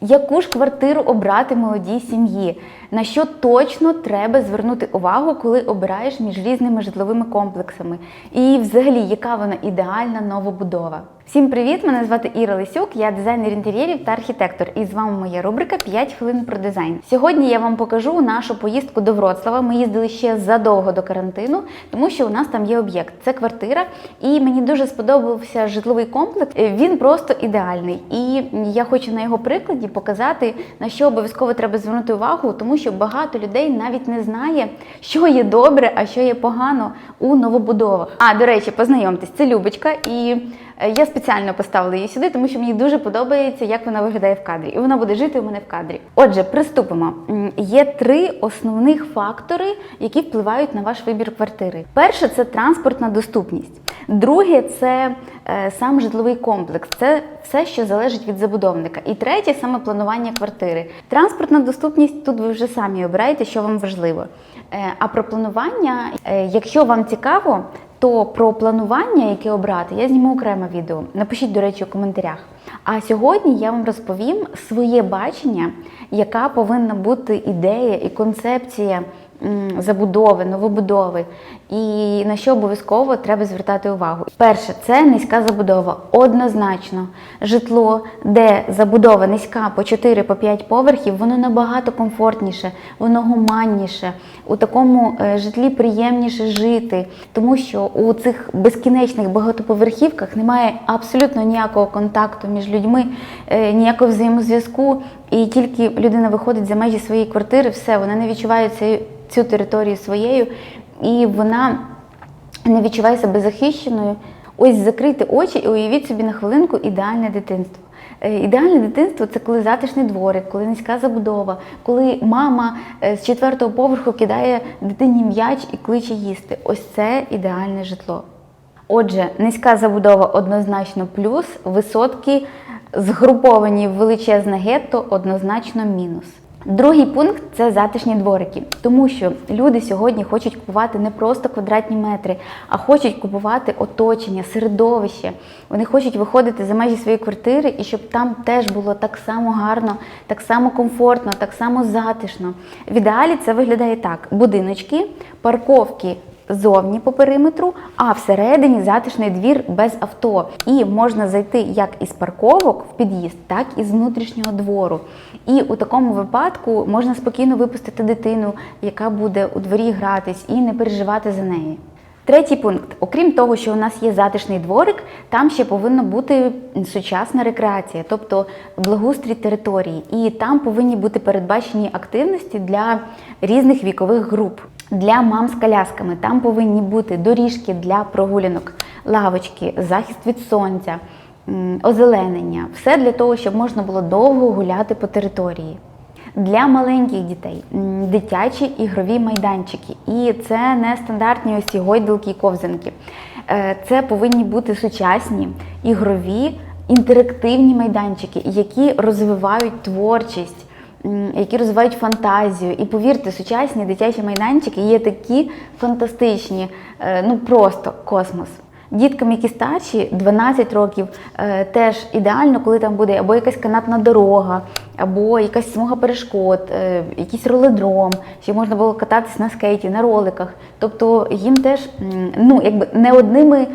Яку ж квартиру обрати молодій сім'ї? На що точно треба звернути увагу, коли обираєш між різними житловими комплексами? І взагалі, яка вона ідеальна новобудова? Всім привіт! Мене звати Іра Лисюк, я дизайнер інтер'єрів та архітектор. І з вами моя рубрика «5 хвилин про дизайн. Сьогодні я вам покажу нашу поїздку до Вроцлава. Ми їздили ще задовго до карантину, тому що у нас там є об'єкт. Це квартира, і мені дуже сподобався житловий комплекс. Він просто ідеальний. І я хочу на його прикладі показати, на що обов'язково треба звернути увагу, тому що багато людей навіть не знає, що є добре, а що є погано у новобудовах. А до речі, познайомтесь, це Любочка, і е, я спеціально поставила її сюди, тому що мені дуже подобається, як вона виглядає в кадрі, і вона буде жити у мене в кадрі. Отже, приступимо. Є три основних фактори, які впливають на ваш вибір квартири. Перше це транспортна доступність. Друге це е, сам житловий комплекс. Це все, що залежить від забудовника. І третє саме планування квартири. Транспортна доступність тут ви вже самі обираєте, що вам важливо. Е, а про планування, е, якщо вам цікаво, то про планування, яке обрати, я зніму окреме відео. Напишіть, до речі, у коментарях. А сьогодні я вам розповім своє бачення, яка повинна бути ідея і концепція забудови, новобудови, і на що обов'язково треба звертати увагу. Перше, це низька забудова. Однозначно, житло, де забудова низька по 4 по 5 поверхів, воно набагато комфортніше, воно гуманніше. У такому е, житлі приємніше жити, тому що у цих безкінечних багатоповерхівках немає абсолютно ніякого контакту між людьми, е, ніякого взаємозв'язку, і тільки людина виходить за межі своєї квартири, все, вона не відчуває цю, цю територію своєю, і вона не відчуває себе захищеною. Ось закрити очі і уявіть собі на хвилинку ідеальне дитинство. Е, Ідеальне дитинство це коли затишний дворик, коли низька забудова, коли мама е, з четвертого поверху кидає дитині м'яч і кличе їсти. Ось це ідеальне житло. Отже, низька забудова однозначно плюс, висотки згруповані в величезне гетто однозначно мінус. Другий пункт це затишні дворики, тому що люди сьогодні хочуть купувати не просто квадратні метри, а хочуть купувати оточення, середовище. Вони хочуть виходити за межі своєї квартири і щоб там теж було так само гарно, так само комфортно, так само затишно. В ідеалі це виглядає так: будиночки, парковки зовні по периметру, а всередині затишний двір без авто. І можна зайти як із парковок в під'їзд, так і з внутрішнього двору. І у такому випадку можна спокійно випустити дитину, яка буде у дворі гратись, і не переживати за неї. Третій пункт: окрім того, що у нас є затишний дворик, там ще повинна бути сучасна рекреація, тобто благоустрій території. І там повинні бути передбачені активності для різних вікових груп. Для мам з колясками там повинні бути доріжки для прогулянок, лавочки, захист від сонця, озеленення. Все для того, щоб можна було довго гуляти по території. Для маленьких дітей дитячі ігрові майданчики. І це не стандартні ось ці гойдалки і ковзанки. Е, Це повинні бути сучасні ігрові інтерактивні майданчики, які розвивають творчість, які розвивають фантазію. І повірте, сучасні дитячі майданчики є такі фантастичні, е, ну просто космос. Діткам, які старші, 12 років, е, теж ідеально, коли там буде або якась канатна дорога, або якась смуга перешкод, е, якийсь роледром, чи можна було кататись на скейті, на роликах. Тобто їм теж ну, якби не одними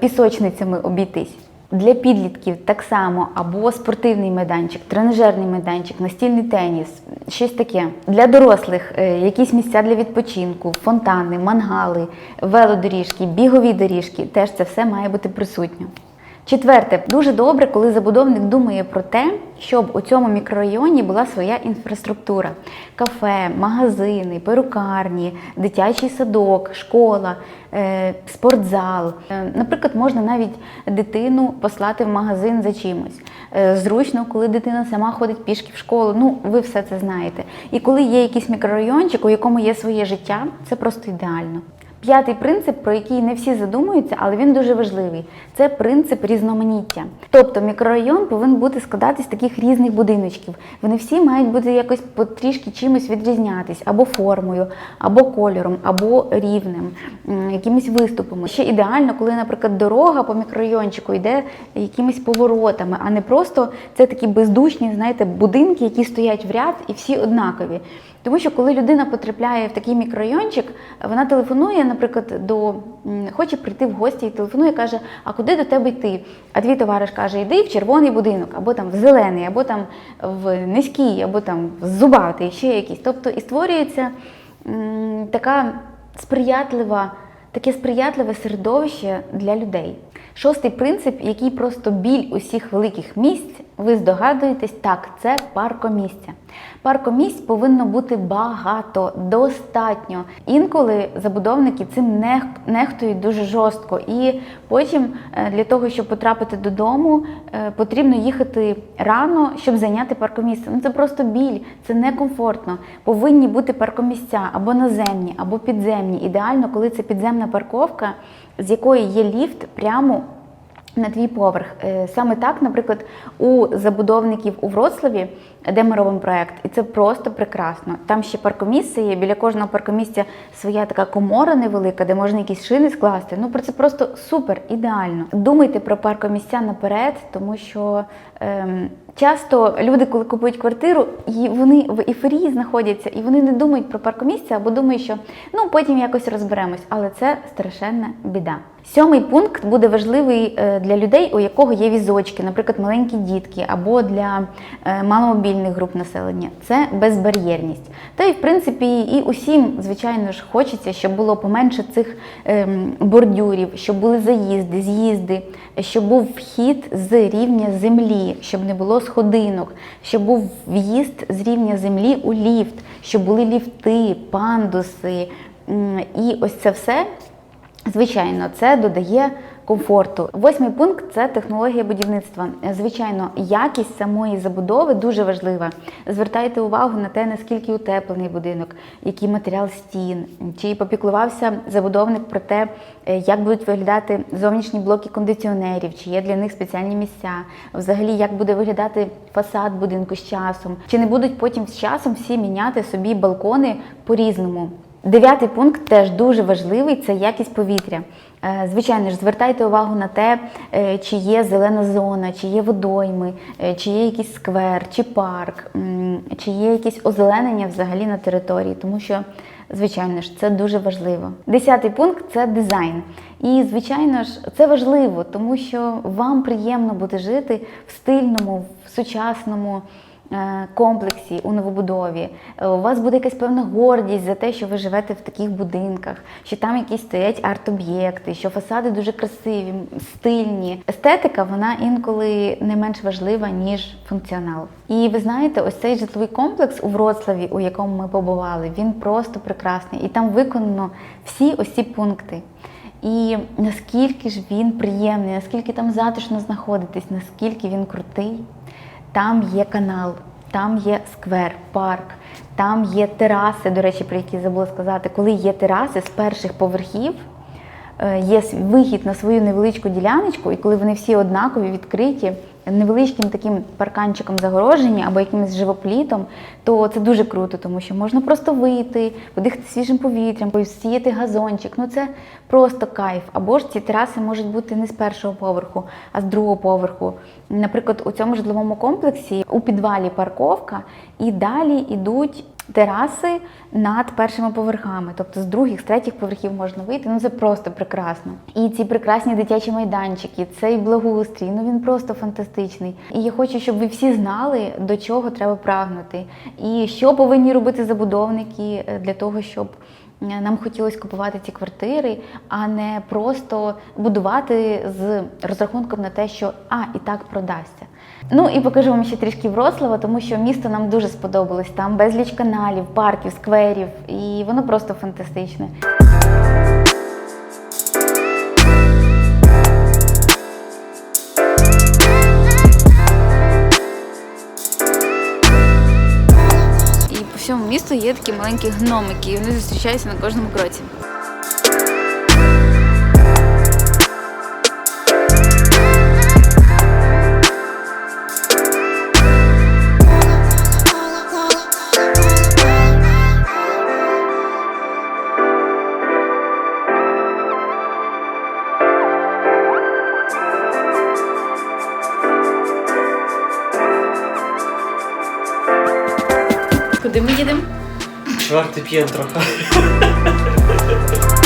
пісочницями обійтись. Для підлітків так само або спортивний майданчик, тренажерний майданчик, настільний теніс, щось таке. Для дорослих е, якісь місця для відпочинку, фонтани, мангали, велодоріжки, бігові доріжки теж це все має бути присутньо. Четверте, дуже добре, коли забудовник думає про те, щоб у цьому мікрорайоні була своя інфраструктура: кафе, магазини, перукарні, дитячий садок, школа, е, спортзал. Е, Наприклад, можна навіть дитину послати в магазин за чимось. Е, Зручно, коли дитина сама ходить пішки в школу. Ну, ви все це знаєте. І коли є якийсь мікрорайончик, у якому є своє життя, це просто ідеально. П'ятий принцип, про який не всі задумуються, але він дуже важливий. Це принцип різноманіття. Тобто мікрорайон повинен бути складатись з таких різних будиночків. Вони всі мають бути якось потрішки чимось відрізнятись або формою, або кольором, або рівнем, якимись виступами. Ще ідеально, коли, наприклад, дорога по мікрорайончику йде якимись поворотами, а не просто це такі бездушні, знаєте, будинки, які стоять в ряд і всі однакові. Тому що коли людина потрапляє в такий мікрорайончик, вона телефонує, наприклад, до хоче прийти в гості і телефонує, каже: А куди до тебе йти? А твій товариш каже: Йди в червоний будинок, або там в зелений, або там в низький, або там в зубатий, ще якийсь. Тобто і створюється така сприятлива, таке сприятливе середовище для людей. Шостий принцип, який просто біль усіх великих місць, ви здогадуєтесь, так, це паркомісця. Паркомісць повинно бути багато, достатньо. Інколи забудовники цим нех- нехтують дуже жорстко. І потім е, для того, щоб потрапити додому, е, потрібно їхати рано, щоб зайняти паркомісце. Ну це просто біль, це некомфортно. Повинні бути паркомісця або наземні, або підземні. Ідеально, коли це підземна парковка, з якої є ліфт прямо на твій поверх. Е, Саме так, наприклад, у забудовників у Вроцлаві, де ми робимо проект, і це просто прекрасно. Там ще паркомісце є, біля кожного паркомісця своя така комора невелика, де можна якісь шини скласти. Ну про це просто супер, ідеально. Думайте про паркомісця наперед, тому що ем, часто люди, коли купують квартиру, і вони в ейфорії знаходяться, і вони не думають про паркомісце або думають, що ну потім якось розберемось, але це страшенна біда. Сьомий пункт буде важливий е, для людей, у якого є візочки, наприклад, маленькі дітки або для е, маломобільних груп населення. Це безбар'єрність. Та й в принципі і усім, звичайно ж, хочеться, щоб було поменше цих ем, бордюрів, щоб були заїзди, з'їзди, щоб був вхід з рівня землі, щоб не було сходинок, щоб був в'їзд з рівня землі у ліфт, щоб були ліфти, пандуси. І ось це все Звичайно, це додає комфорту. Восьмий пункт це технологія будівництва. Звичайно, якість самої забудови дуже важлива. Звертайте увагу на те, наскільки утеплений будинок, який матеріал стін, чи попіклувався забудовник про те, е, як будуть виглядати зовнішні блоки кондиціонерів, чи є для них спеціальні місця, взагалі як буде виглядати фасад будинку з часом, чи не будуть потім з часом всі міняти собі балкони по-різному. Дев'ятий пункт теж дуже важливий це якість повітря. Е, Звичайно ж, звертайте увагу на те, е, чи є зелена зона, чи є водойми, е, чи є якийсь сквер, чи парк, чи є якесь озеленення взагалі на території, тому що, звичайно ж, це дуже важливо. Десятий пункт це дизайн. І, звичайно ж, це важливо, тому що вам приємно буде жити в стильному, в сучасному комплексі у новобудові. Е, У вас буде якась певна гордість за те, що ви живете в таких будинках, що там якісь стоять арт-об'єкти, що фасади дуже красиві, стильні. Естетика вона інколи не менш важлива ніж функціонал. І ви знаєте, ось цей житловий комплекс у Вроцлаві, у якому ми побували, він просто прекрасний. І там виконано всі ось ці пункти. І наскільки ж він приємний, наскільки там затишно знаходитись, наскільки він крутий. Там є канал, там є сквер, парк, там є тераси, до речі, про які забула сказати. Коли є тераси з перших поверхів, є с- вихід на свою невеличку діляночку, і коли вони всі однакові, відкриті, невеличким таким парканчиком загорожені або якимось живоплітом, то це дуже круто, тому що можна просто вийти, подихати свіжим повітрям, посіяти газончик. Ну це просто кайф. Або ж ці тераси можуть бути не з першого поверху, а з другого поверху. Наприклад, у цьому житловому комплексі у підвалі парковка, і далі йдуть тераси над першими поверхами, тобто з других, з третіх поверхів можна вийти. Ну це просто прекрасно. І ці прекрасні дитячі майданчики, цей благоустрій, ну він просто фантастичний. І я хочу, щоб ви всі знали, до чого треба прагнути, і що повинні робити забудовники е, для того, щоб. Нам хотілося купувати ці квартири, а не просто будувати з розрахунком на те, що а і так продасться. Ну і покажу вам ще трішки Вроцлава, тому що місто нам дуже сподобалось. Там безліч каналів, парків, скверів, і воно просто фантастичне. Місту є такі маленькі гномики, і вони зустрічаються на кожному кроці. Куди ми їдемо? Четверте п'єтро.